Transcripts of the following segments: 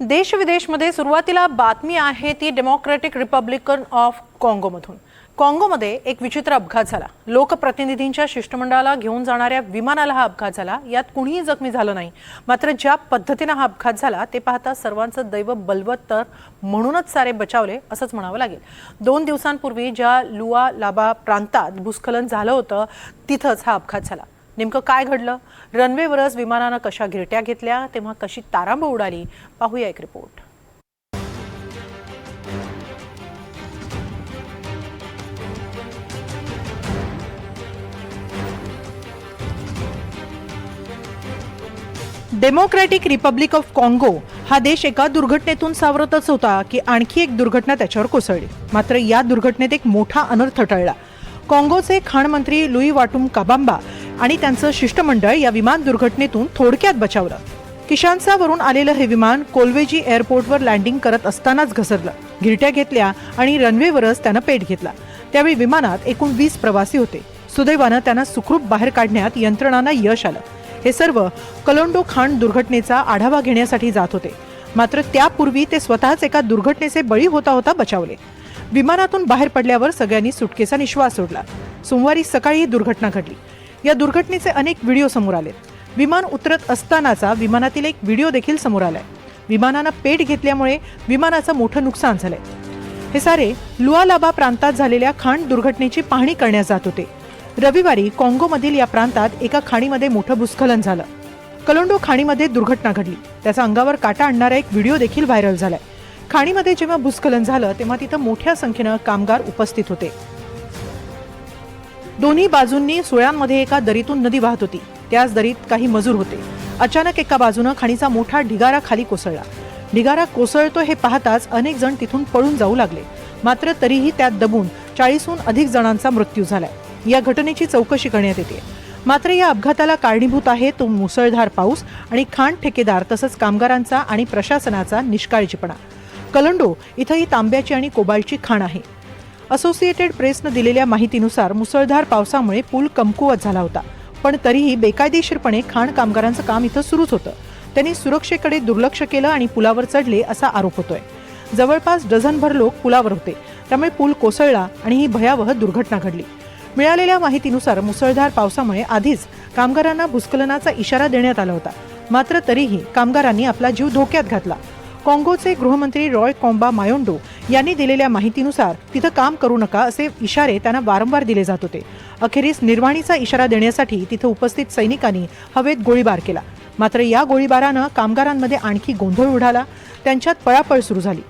देश विदेशमध्ये सुरुवातीला बातमी आहे ती डेमोक्रॅटिक रिपब्लिकन ऑफ काँगोमधून काँगोमध्ये एक विचित्र अपघात झाला. लोकप्रतिनिधींच्या शिष्टमंडळाला घेऊन जाणाऱ्या विमानाला हा अपघात झाला. यात कुणीही जखमी झालं नाही. मात्र ज्या पद्धतीनं हा अपघात झाला ते पाहता सर्वांचं दैव बलवत तर म्हणूनच सारे बचावले असंच म्हणावं लागेल. दोन दिवसांपूर्वी ज्या लुआ लाबा प्रांतात भूस्खलन झालं होतं तिथंच हा अपघात झाला. नेमकं काय घडलं? रनवेवरच विमानानं कशा गिरट्या घेतल्या? तेव्हा कशी तारांब उडाली? पाहूया एक रिपोर्ट डेमोक्रॅटिक रिपब्लिक ऑफ काँगो हा देश एका दुर्घटनेतून सावरतच होता की आणखी एक दुर्घटना त्याच्यावर कोसळली. मात्र या दुर्घटनेत एक मोठा अनर्थ टळला. काँगोचे खाणमंत्री लुई वाटूम काबांबा आणि त्यांचं शिष्टमंडळ या विमान दुर्घटनेतून थोडक्यात बचावलं. किशान्सावरून आलेलं हे विमान कोलवेजी एअरपोर्टवर लँडिंग करत असतानाच घसरलं. गिरट्या घेतल्या आणि रनवेवरच त्यानं पेट घेतला. त्यावेळी विमानात एकूण वीस प्रवासी होते. सुदैवानं त्यांना सुखरूप बाहेर काढण्यात यंत्रणांना यश आलं. हे सर्व कलोंडो खान दुर्घटनेचा आढावा घेण्यासाठी जात होते. मात्र त्यापूर्वी ते स्वतःच एका दुर्घटनेचे बळी होता होता बचावले. विमानातून बाहेर पडल्यावर सगळ्यांनी सुटकेचा निश्वास सोडला. सोमवारी सकाळी ही दुर्घटना घडली. या दुर्घटनेचे अनेक व्हिडिओ समोर आले विमान उतरत असतानाचा विमानातील एक व्हिडिओ देखील समोर आलाय. विमानानं पेट घेतल्यामुळे विमानाचं मोठं नुकसान झालंय. हे सारे लुआलाबा प्रांतात झालेल्या खाण दुर्घटनेची पाहणी करण्यात जात होते. रविवारी काँगोमधील या प्रांतात एका खाणीमध्ये मोठं भूस्खलन झालं. कलोंडो खाणीमध्ये दुर्घटना घडली. त्याचा अंगावर काटा आणणारा एक व्हिडिओ देखील व्हायरल झालाय. खाणीमध्ये जेव्हा भूस्खलन झालं तेव्हा तिथं मोठ्या संख्येनं कामगार उपस्थित होते. दोन्ही बाजूंनी सुळ्यांमध्ये एका दरीतून नदी वाहत होती. त्याच दरीत काही मजूर होते. अचानक एका बाजूनं खाणीचा मोठा ढिगारा खाली कोसळला. ढिगारा कोसळतो हे पाहताच अनेक जण तिथून पळून जाऊ लागले. मात्र तरीही त्यात दबून चाळीसहून अधिक जणांचा मृत्यू झालाय. या घटनेची चौकशी करण्यात येते. मात्र या अपघाताला कारणीभूत आहे तो मुसळधार पाऊस आणि खाण ठेकेदार तसंच कामगारांचा आणि प्रशासनाचा निष्काळजीपणा. कलंडो इथं ही तांब्याची आणि कोबाल्टची खाण आहे. असोसिएटेड प्रेसनं दिलेल्या माहितीनुसार मुसळधार पावसामुळे पूल कमकुवत झाला होता. पण तरीही बेकायदेशीरपणे खाण कामगारांचं काम इथं सुरूच होतं. त्यांनी सुरक्षेकडे दुर्लक्ष केलं आणि पुलावर चढले असा आरोप होतोय. जवळपास डझनभर लोक पुलावर होते. त्यामुळे पूल कोसळला आणि ही भयावह दुर्घटना घडली. मिळालेल्या माहितीनुसार मुसळधार पावसामुळे आधीच कामगारांना भूस्खलनाचा इशारा देण्यात आला होता. मात्र तरीही कामगारांनी आपला जीव धोक्यात घातला. काँगोचे गृहमंत्री रॉय कॉम्बा मायोंडो यांनी दिलेल्या माहितीनुसार तिथं काम करू नका असे इशारे त्यांना वारंवार दिले जात होते. अखेरीस निर्वाणीचा इशारा देण्यासाठी तिथं उपस्थित सैनिकांनी हवेत गोळीबार केला. मात्र या गोळीबारानं कामगारांमध्ये आणखी गोंधळ उडाला. त्यांच्यात पळापळ सुरू झाली.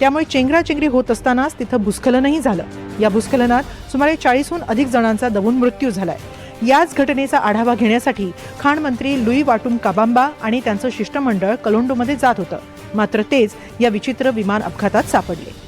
त्यामुळे चेंगराचेंगरी होत असतानाच तिथं भूस्खलनही झालं. या भूस्खलनात सुमारे चाळीसहून अधिक जणांचा दबून मृत्यू झालाय. याच घटनेचा आढावा घेण्यासाठी खाण मंत्री लुई वाटूम काबांबा आणि त्यांचं शिष्टमंडळ कलोंडोमध्ये जात होतं. मात्र तेच या विचित्र विमान अपघातात सापडले.